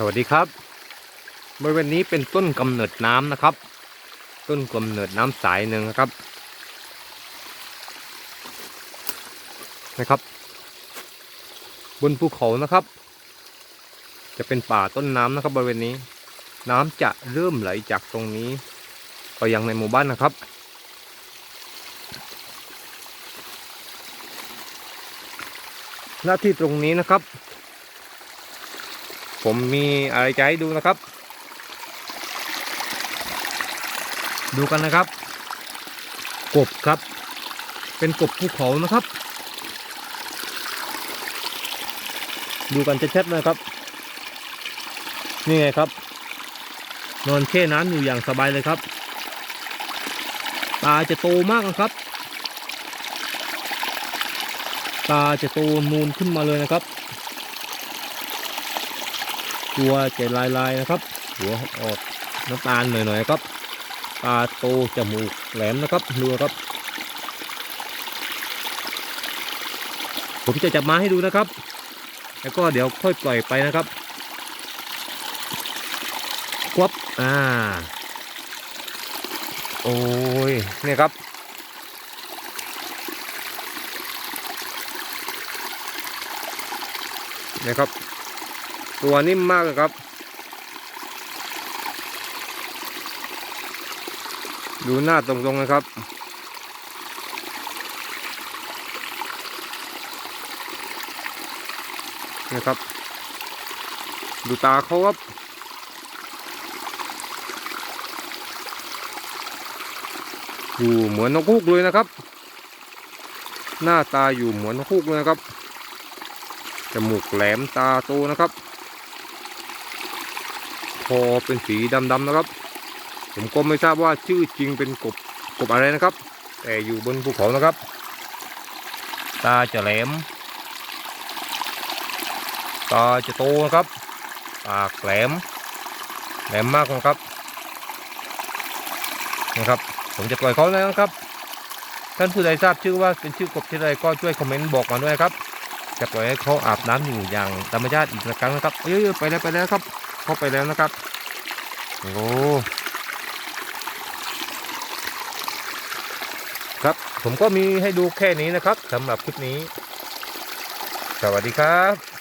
สวัสดีครับบริเวณนี้เป็นต้นกำเนิดน้ำนะครับ ต้นกำเนิดน้ำสายหนึ่งนะครับนะครับ บนภูเขานะครับ จะเป็นป่าต้นน้ำนะครับ บริเวณนี้ น้ำจะเริ่มไหลจากตรงนี้ไปยังในหมู่บ้านนะครับ หน้าที่ตรงนี้นะครับ ผมมีอะไรจะให้ดูนะครับ ดูกันนะครับ กบครับ เป็นกบภูเขานะครับ ดูกันชัดๆนะครับ นี่ไงครับ นอนแช่น้ำอยู่อย่างสบายเลยครับตาจะโตมากนะครับ ตาจะโตนูนขึ้นมาเลยนะครับ ตัวจะลายลายนะครับ หัวออกน้ำตาลหน่อยๆครับตาโตจมูกแหลมนะครับดูครับ ผมจะจับมาให้ดูนะครับ แล้วก็เดี๋ยวค่อยปล่อยไปนะครับควับอ่า โอ้ยเนี่ยครับเนี่ยครับ ตัวนิ่มมากเลยครับ ดูหน้าตรงๆนะครับ นะครับ ดูตาเขาครับอยู่เหมือนนกฮูกเลยนะครับ หน้าตาอยู่เหมือนนกฮูกเลยนะครับ จมูกแหลมตาโตนะครับ คอเป็นสีดำๆนะครับ ผมก็ไม่ทราบว่าชื่อจริงเป็นกบกบอะไรนะครับ แต่อยู่บนภูเขานะครับ ตาจะแหลม ตาจะโตนะครับ ปากแหลม แหลมมากนะครับนะครับ ผมจะปล่อยเขาแล้วนะครับ ท่านผู้ใดทราบชื่อว่าเป็นชื่อกบที่ใดก็ช่วยคอมเมนต์บอกมาด้วยครับจะปล่อยให้เขาอาบน้ำอยู่อย่างธรรมชาติอีกครั้งนะครับ เอ้ยไปแล้วไปแล้วครับ เข้าไปแล้วนะครับ โอ้ครับผมก็มีให้ดูแค่นี้นะครับสำหรับคลิปนี้ สวัสดีครับ